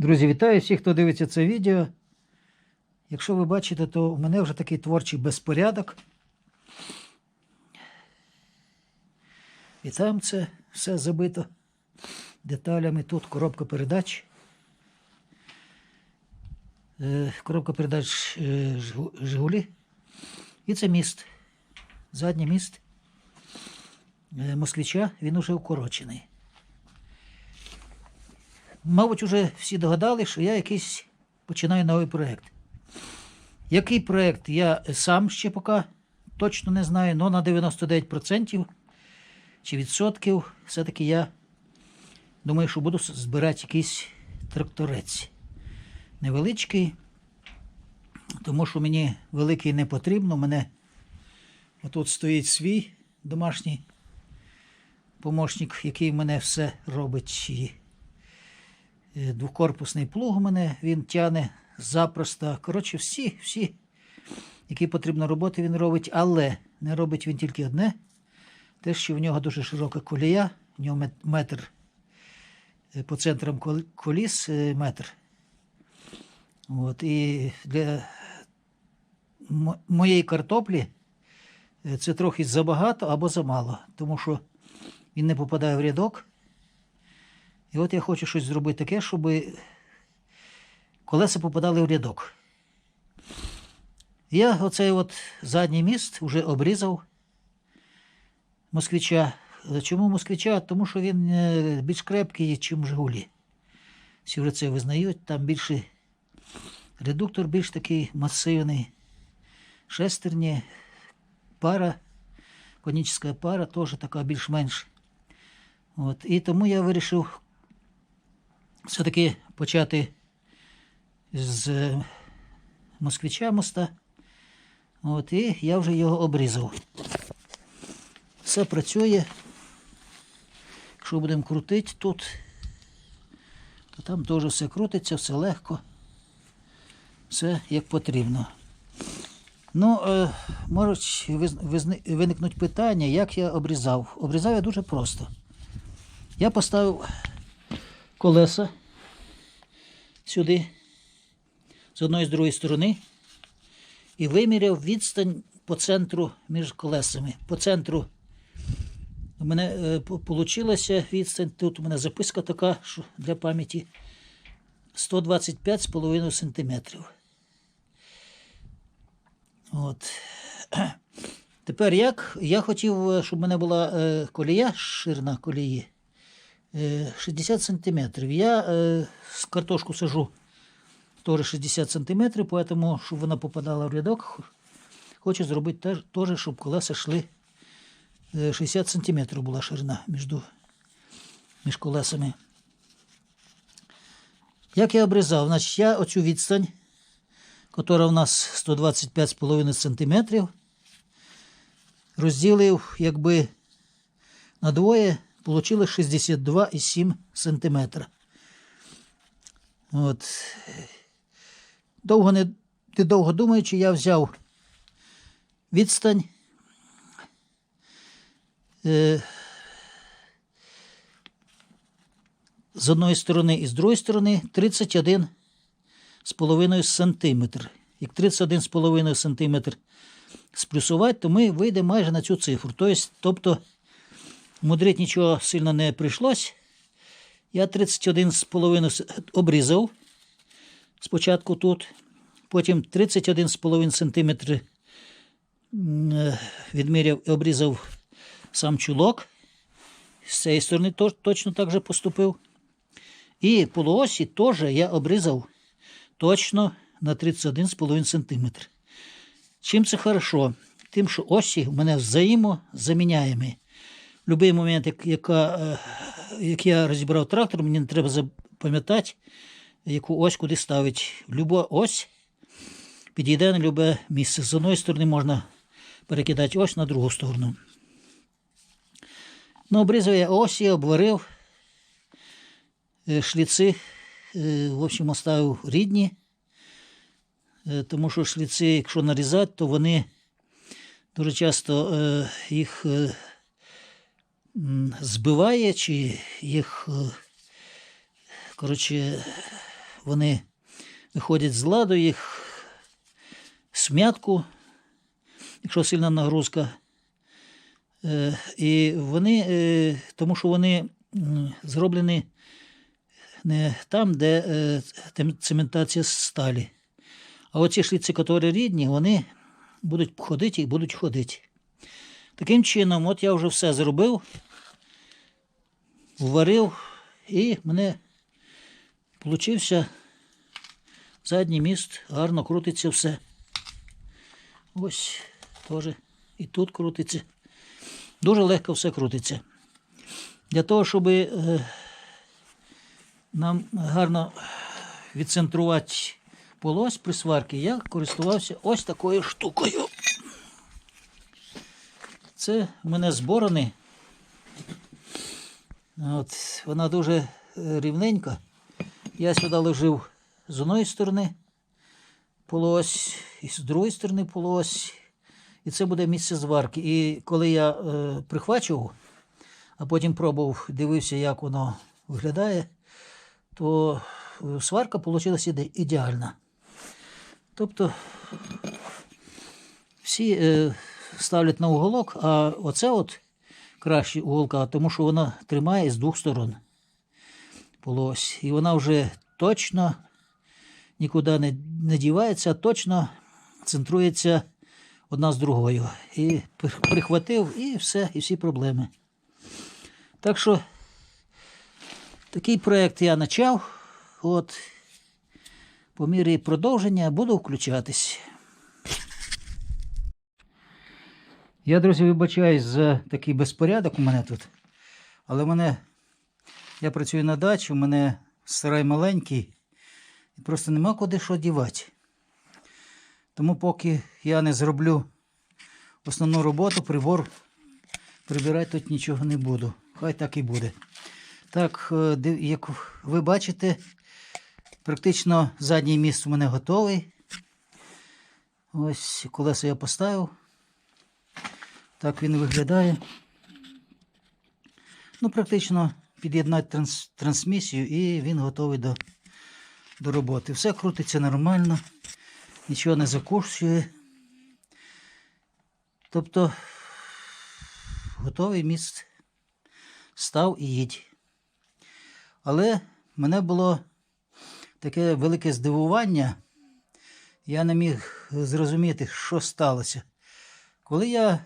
Друзі, вітаю всіх, хто дивиться це відео. Якщо ви бачите, то у мене вже такий творчий безпорядок. І там це все забито деталями. Тут коробка передач. Е, Коробка передач е, Жигулі. І це міст. Задній міст е, москвича, він уже укорочений. Мабуть, вже всі догадали, що я якийсь починаю новий проєкт. Який проєкт, я сам ще поки точно не знаю, але на 99% чи відсотків все-таки я думаю, що буду збирати якийсь тракторець. Невеличкий, тому що мені великий не потрібно. У мене отут стоїть свій домашній помощник, який мене все робить. Е, двокорпусний плуг у мене він тяне запросто. Коротше, всі, всі, які потрібно роботи, він робить, але не робить він тільки одне. Те, що в нього дуже широка колія, в нього метр е, по центрам коліс е, метр. От, і для моєї картоплі це трохи забагато або замало, тому що він не попадає в рядок. І от я хочу щось зробити таке, щоб колеса попадали в рядок. Я оцей от задній міст вже обрізав москвича. Чому москвича? Тому що він е, більш крепкий, ніж Жигулі. Всі вже це визнають, там більше редуктор більш такий масивний. Шестерні, пара, конічна пара теж така більш-менш. І тому я вирішив все-таки почати з е, москвича моста. От, і я вже його обрізав. Все працює. Якщо будемо крутити тут, то там теж все крутиться, все легко. Все як потрібно. Ну, е, можуть виникнути питання, як я обрізав. Обрізав я дуже просто. Я поставив колеса сюди, з одної з другої сторони, і виміряв відстань по центру між колесами. По центру у мене вийшла відстань. Тут у мене записка така, що для пам'яті 125,5 см. От. Тепер як? Я хотів, е, щоб в мене була е, колія, ширина колії. Е, 60 сантиметрів. Я е, з картошку сажу теж 60 сантиметрів, поэтому, щоб вона попадала в рядок, хочу зробити теж, щоб колеса йшли е, 60 сантиметрів була ширина між, між колесами. Як я обрізав? Значить, я оцю відстань, яка в нас 125,5 сантиметрів, розділив якби на двоє, получили 62,7 сантиметра. От. Довго не, довго думаючи, я взяв відстань. Е, з одної сторони і з другої сторони 31 з половиною сантиметр. Як 31,5 сантиметр сплюсувати, то ми вийдемо майже на цю цифру. Тобто мудрить нічого сильно не прийшлось. Я 31,5 с- обрізав спочатку тут, потім 31,5 см е, відміряв і обрізав сам чулок. З цієї сторони точно так же поступив. І полуосі теж я обрізав точно на 31,5 см. Чим це хорошо? Тим, що осі у мене взаємозаміняємі. Будь-який момент, як, яка, е, як я розібрав трактор, мені не треба запам'ятати, яку ось куди ставити. Люба ось підійде на любе місце. З одної сторони можна перекидати ось на другу сторону. Ну, обрізав я осі, обварив е, шліци, е, в общем, оставив рідні, тому що шліци, якщо нарізати, то вони дуже часто їх збиває, чи їх, е, коротше, вони виходять з ладу, їх смятку, якщо сильна нагрузка. Е, І вони, е, тому що вони зроблені не там, де цементація сталі. А оці шліці, які рідні, вони будуть ходити і будуть ходити. Таким чином, от я вже все зробив, вварив, і мене получився задній міст, гарно крутиться все. Ось теж і тут крутиться. Дуже легко все крутиться. Для того, щоб е, нам гарно відцентрувати полось при сварці, я користувався ось такою штукою. Це в мене зборений. От, вона дуже е, рівненька. Я сюди ложив з одної сторони полось, і з другої сторони полось. І це буде місце зварки. І коли я е, прихвачував, а потім пробував, дивився, як воно виглядає, то е, сварка вийшла ідеальна. Тобто всі е, ставлять на уголок, а оце от краще уголка, тому що вона тримає з двох сторон полось. І вона вже точно нікуди не, не дівається, точно центрується одна з другою. І прихватив, і все, і всі проблеми. Так що такий проєкт я почав. От, по мірі продовження буду включатись. Я, друзі, вибачаюсь за такий безпорядок у мене тут. Але мене, я працюю на дачі, у мене сарай маленький, і просто нема куди що дівати. Тому поки я не зроблю основну роботу, прибор прибирати тут нічого не буду. Хай так і буде. Так, е, як ви бачите, практично задній міст у мене готовий. Ось колесо я поставив. Так він виглядає. Ну, практично під'єднати транс, трансмісію і він готовий до, до роботи. Все крутиться нормально, нічого не закушує. Тобто готовий міст став і їдь. Але мене було таке велике здивування. Я не міг зрозуміти, що сталося. Коли я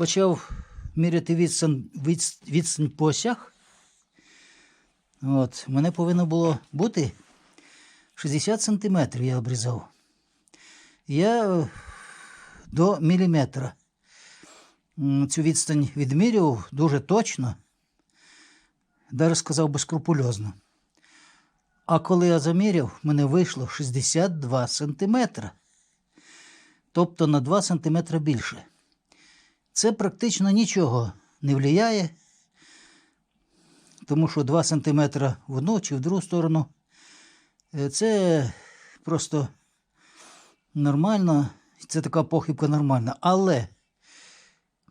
почав міряти відстань, відс- відстань по осях, от, мене повинно було бути 60 сантиметрів я обрізав. Я е, до міліметра цю відстань відмірював дуже точно, навіть сказав би скрупульозно. А коли я заміряв, мене вийшло 62 сантиметра. Тобто на 2 сантиметри більше. Це практично нічого не впливає, тому що 2 сантиметри в одну чи в другу сторону е, це просто нормально, це така похибка нормальна. Але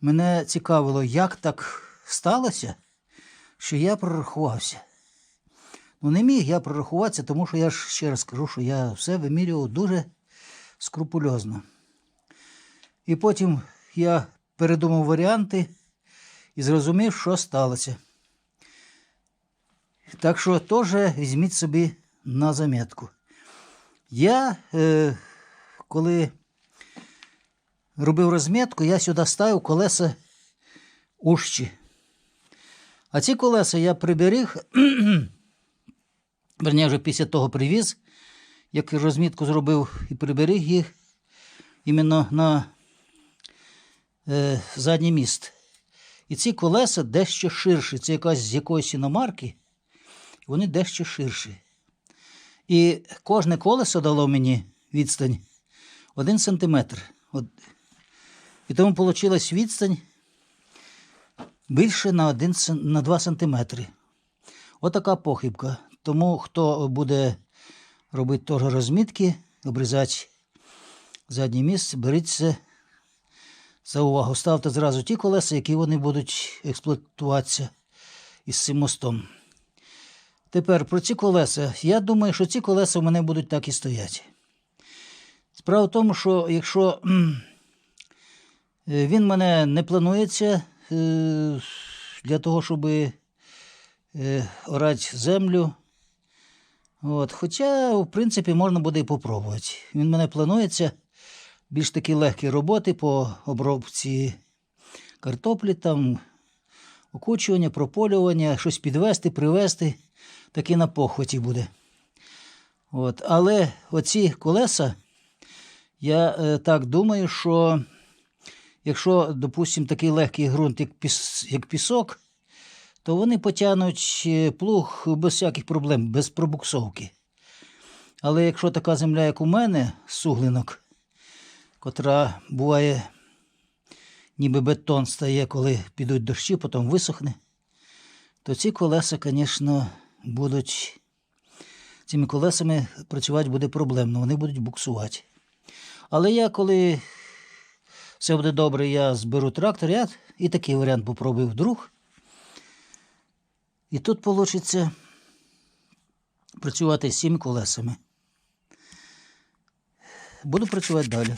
мене цікавило, як так сталося, що я прорахувався. Ну, не міг я прорахуватися, тому що я ж ще раз кажу, що я все вимірював дуже скрупульозно. І потім я передумав варіанти і зрозумів, що сталося. Так що теж візьміть собі на замітку. Я, е, коли робив розмітку, я сюди ставив колеса ущі. А ці колеса я приберіг, верні, вже після того привіз, як розмітку зробив і приберіг їх іменно на е, задній міст. І ці колеса дещо ширші. Це якась з якоїсь іномарки, вони дещо ширші. І кожне колесо дало мені відстань 1 сантиметр. От. І тому вийшла відстань більше на, 1, сен- на 2 сантиметри. Отака похибка. Тому хто буде робити теж розмітки, обрізати заднє місце, беріть це за увагу. Ставте зразу ті колеса, які вони будуть експлуатуватися із цим мостом. Тепер про ці колеса. Я думаю, що ці колеса в мене будуть так і стояти. Справа в тому, що якщо е, він мене не планується е, для того, щоб е, орати землю. От. Хоча, в принципі, можна буде і попробувати. Він мене планується більш такі легкі роботи по обробці картоплі, там, окучування, прополювання, щось підвести, привезти. Таки на похваті буде. От. Але оці колеса, я е, так думаю, що якщо, допустимо, такий легкий ґрунт, як, піс, як пісок, то вони потягнуть е, плуг без всяких проблем, без пробуксовки. Але якщо така земля, як у мене, суглинок, котра буває, ніби бетон стає, коли підуть дощі, потім висохне, то ці колеса, звісно, будуть. Цими колесами працювати буде проблемно, вони будуть буксувати. Але я, коли все буде добре, я зберу трактор, я і такий варіант попробую вдруг. І тут вийде працювати з цими колесами. Буду працювати далі.